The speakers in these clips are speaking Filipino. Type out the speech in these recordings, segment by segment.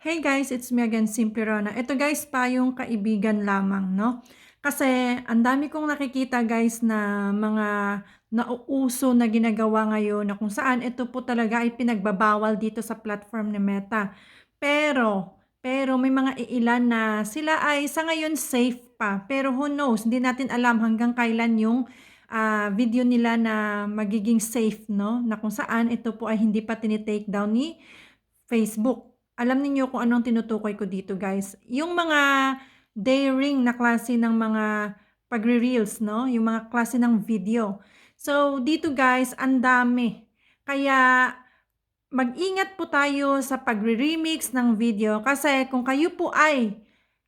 Hey guys, it's me again, Simple Rona. Ito guys pa yung kaibigan lamang, no? Kasi ang dami kong nakikita guys na mga nauuso na ginagawa ngayon na kung saan ito po talaga ay pinagbabawal dito sa platform ni Meta. Pero, pero may mga iilan na sila ay sa ngayon safe pa. Pero who knows, hindi natin alam hanggang kailan yung ah, video nila na magiging safe, no? Na kung saan ito po ay hindi pa tinitake down ni Facebook. Alam niyo kung anong tinutukoy ko dito, guys. Yung mga daring na klase ng mga pagre-reels, no? Yung mga klase ng video. So, dito guys, ang dami. Kaya, mag-ingat po tayo sa pagre-remix ng video kasi kung kayo po ay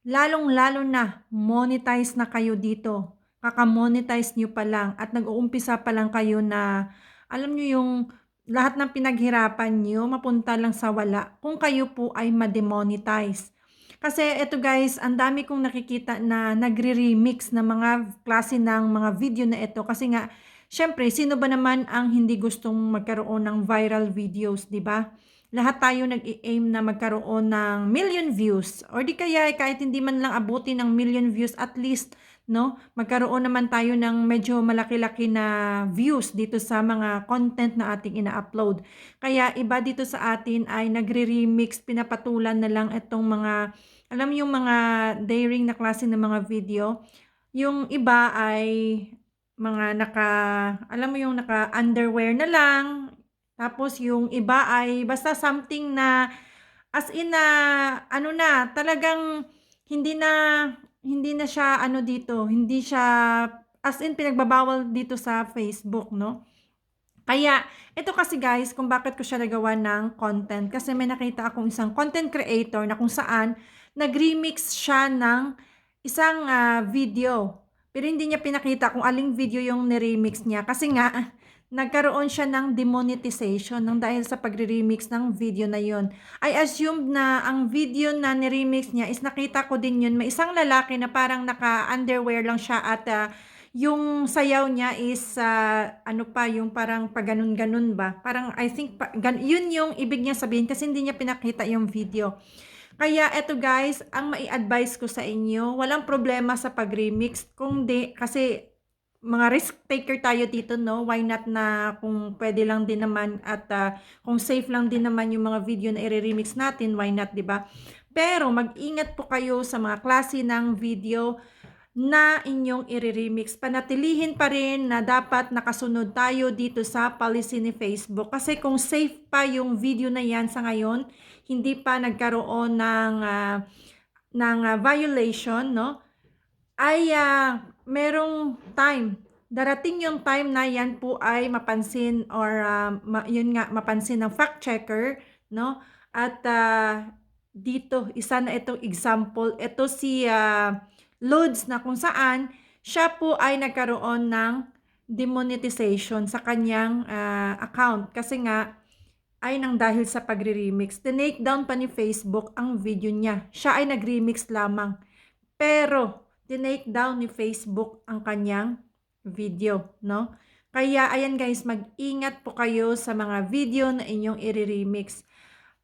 lalong-lalo na monetize na kayo dito, kaka-monetize nyo pa lang at nag-uumpisa pa lang kayo na alam nyo yung lahat ng pinaghirapan nyo mapunta lang sa wala kung kayo po ay ma-demonetize. Kasi ito guys, ang dami kong nakikita na nagre-remix na mga klase ng mga video na ito kasi nga Siyempre, sino ba naman ang hindi gustong magkaroon ng viral videos, di ba? Lahat tayo nag-aim na magkaroon ng million views or di kaya kahit hindi man lang abuti ng million views at least no magkaroon naman tayo ng medyo malaki-laki na views dito sa mga content na ating ina-upload kaya iba dito sa atin ay nagre-remix pinapatulan na lang itong mga alam yung mga daring na klase ng mga video yung iba ay mga naka, alam mo yung naka-underwear na lang. Tapos yung iba ay basta something na as in na ano na, talagang hindi na hindi na siya ano dito, hindi siya as in pinagbabawal dito sa Facebook, no? Kaya, ito kasi guys, kung bakit ko siya nagawa ng content. Kasi may nakita akong isang content creator na kung saan nag-remix siya ng isang uh, video pero hindi niya pinakita kung aling video yung niremix niya. Kasi nga, nagkaroon siya ng demonetization ng dahil sa pagre-remix ng video na yon. I assumed na ang video na ni-remix niya is nakita ko din yun. May isang lalaki na parang naka-underwear lang siya at uh, yung sayaw niya is uh, ano pa yung parang paganon-ganon ba parang I think pa, gan, yun yung ibig niya sabihin kasi hindi niya pinakita yung video kaya eto guys, ang mai-advise ko sa inyo, walang problema sa pag-remix. Kung di, kasi mga risk taker tayo dito, no? Why not na kung pwede lang din naman at uh, kung safe lang din naman yung mga video na i-remix natin, why not, 'di ba? Pero mag-ingat po kayo sa mga klase ng video na inyong i-remix. Panatilihin pa rin na dapat nakasunod tayo dito sa policy ni Facebook. Kasi kung safe pa yung video na yan sa ngayon, hindi pa nagkaroon ng, uh, ng uh, violation, no? ay uh, merong time. Darating yung time na yan po ay mapansin or uh, ma, yun nga, mapansin ng fact checker, no? At uh, dito, isa na itong example. Ito si uh, loads na kung saan siya po ay nagkaroon ng demonetization sa kanyang uh, account kasi nga ay nang dahil sa pagre-remix. Tinake down pa ni Facebook ang video niya. Siya ay nag-remix lamang. Pero, tinake down ni Facebook ang kanyang video, no? Kaya, ayan guys, mag-ingat po kayo sa mga video na inyong i-remix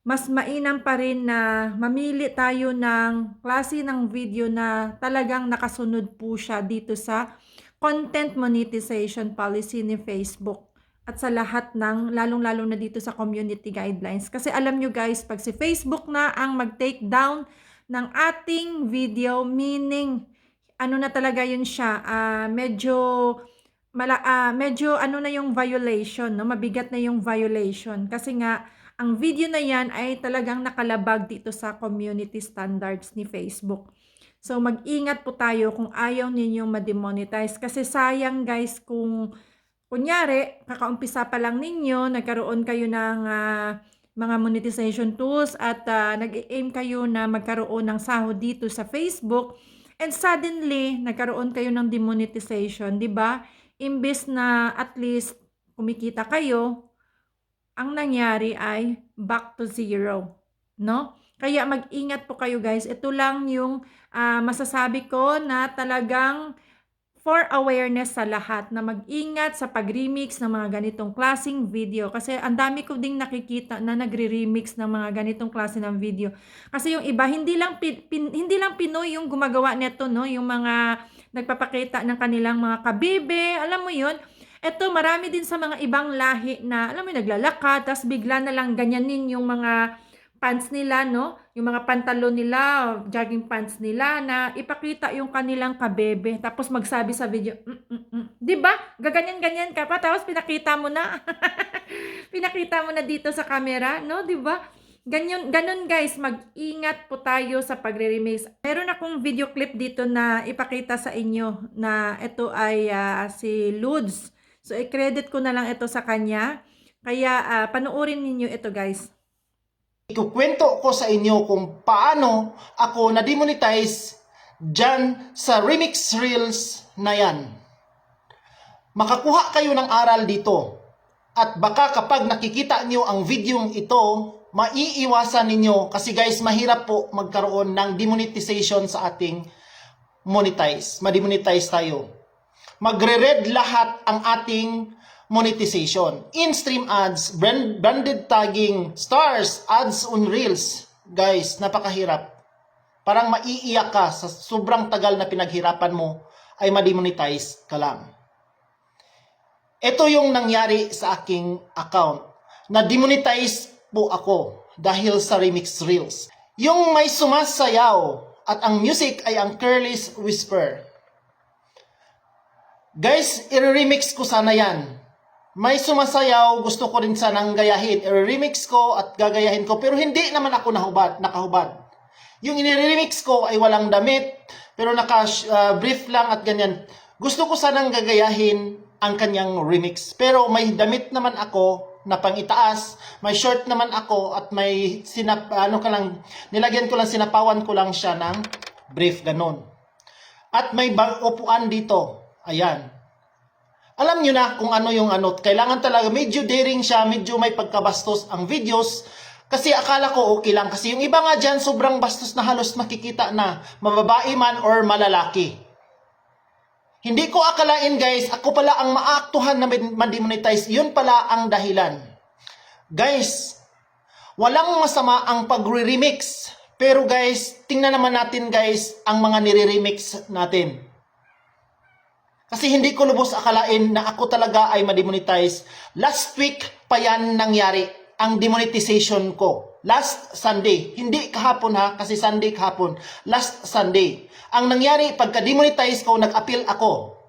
mas mainam pa rin na mamili tayo ng klase ng video na talagang nakasunod po siya dito sa content monetization policy ni Facebook at sa lahat ng lalong-lalo na dito sa community guidelines. Kasi alam nyo guys, pag si Facebook na ang mag-take down ng ating video, meaning ano na talaga yun siya, uh, medyo mala, uh, medyo ano na yung violation, no? mabigat na yung violation. Kasi nga, ang video na yan ay talagang nakalabag dito sa community standards ni Facebook. So mag-ingat po tayo kung ayaw ninyong ma-demonetize kasi sayang guys kung kunyari kakaumpisa pa lang ninyo, nagkaroon kayo ng uh, mga monetization tools at uh, nag-aim kayo na magkaroon ng sahod dito sa Facebook and suddenly nagkaroon kayo ng demonetization, 'di ba? Imbes na at least kumikita kayo, ang nangyari ay back to zero, no? Kaya mag-ingat po kayo guys. Ito lang yung uh, masasabi ko na talagang for awareness sa lahat na mag-ingat sa pag-remix ng mga ganitong klasing video. Kasi ang dami ko ding nakikita na nagre-remix ng mga ganitong klase ng video. Kasi yung iba, hindi lang, pin, pin- hindi lang Pinoy yung gumagawa nito, no? Yung mga nagpapakita ng kanilang mga kabibe, alam mo yun? Ito, marami din sa mga ibang lahi na, alam mo, yun, naglalakad, tapos bigla na lang ganyanin yung mga pants nila, no? Yung mga pantalon nila, jogging pants nila, na ipakita yung kanilang kabebe. Tapos magsabi sa video, mm, mm, mm. di ba? Gaganyan-ganyan ka pa, tapos pinakita mo na. pinakita mo na dito sa camera, no? Di ba? Ganyan, ganun guys, mag-ingat po tayo sa pagre-remix. Meron akong video clip dito na ipakita sa inyo na ito ay ah, si Ludes. So, i-credit ko na lang ito sa kanya. Kaya, ah, panoorin ninyo ito guys. Ikukwento ko sa inyo kung paano ako na-demonetize dyan sa remix reels na yan. Makakuha kayo ng aral dito. At baka kapag nakikita nyo ang videong ito, maiiwasan ninyo kasi guys, mahirap po magkaroon ng demonetization sa ating monetize. Ma-demonetize tayo. Magre-red lahat ang ating monetization. In-stream ads, brand, branded tagging, stars, ads on reels. Guys, napakahirap. Parang maiiyak ka sa sobrang tagal na pinaghirapan mo ay ma-demonetize ka lang. Ito yung nangyari sa aking account. Na-demonetize po ako dahil sa remix reels. Yung may sumasayaw at ang music ay ang Curly's Whisper. Guys, i-remix ko sana yan. May sumasayaw, gusto ko rin sanang gayahin. I-remix ko at gagayahin ko, pero hindi naman ako nahubad, nakahubad. Yung i-remix ko ay walang damit, pero naka-brief lang at ganyan. Gusto ko sanang gagayahin ang kanyang remix. Pero may damit naman ako na pangitaas, may short naman ako at may sinap, ano ka lang, nilagyan ko lang, sinapawan ko lang siya ng brief, ganon. At may bang upuan dito. Ayan. Alam nyo na kung ano yung ano. Kailangan talaga, medyo daring siya, medyo may pagkabastos ang videos. Kasi akala ko okay lang. Kasi yung iba nga dyan, sobrang bastos na halos makikita na mababae man or malalaki. Hindi ko akalain guys, ako pala ang maaktuhan na ma-demonetize. Yun pala ang dahilan. Guys, walang masama ang pagre-remix. Pero guys, tingnan naman natin guys ang mga nire-remix natin. Kasi hindi ko lubos akalain na ako talaga ay ma-demonetize. Last week pa yan nangyari, ang demonetization ko. Last Sunday. Hindi kahapon ha, kasi Sunday kahapon. Last Sunday. Ang nangyari, pagka-demonetize ko, nag-appeal ako.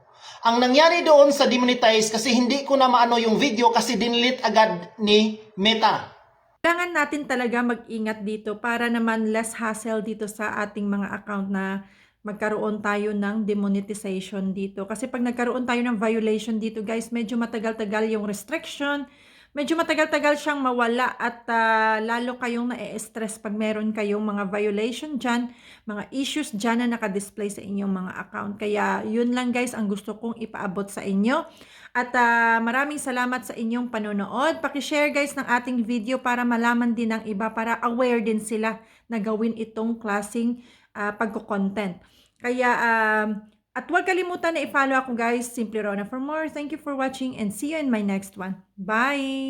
Ang nangyari doon sa demonetize, kasi hindi ko na maano yung video kasi dinelete agad ni Meta. Kailangan natin talaga mag-ingat dito para naman less hassle dito sa ating mga account na magkaroon tayo ng demonetization dito. Kasi pag nagkaroon tayo ng violation dito guys, medyo matagal-tagal yung restriction, medyo matagal-tagal siyang mawala at ah, lalo kayong na-stress pag meron kayong mga violation dyan, mga issues dyan na nakadisplay sa inyong mga account. Kaya yun lang guys ang gusto kong ipaabot sa inyo. At ah, maraming salamat sa inyong panonood. Pakishare guys ng ating video para malaman din ng iba, para aware din sila na gawin itong klaseng ah, pagko-content. Kaya, um, at huwag kalimutan na i-follow ako guys, Simply Rona for more. Thank you for watching and see you in my next one. Bye!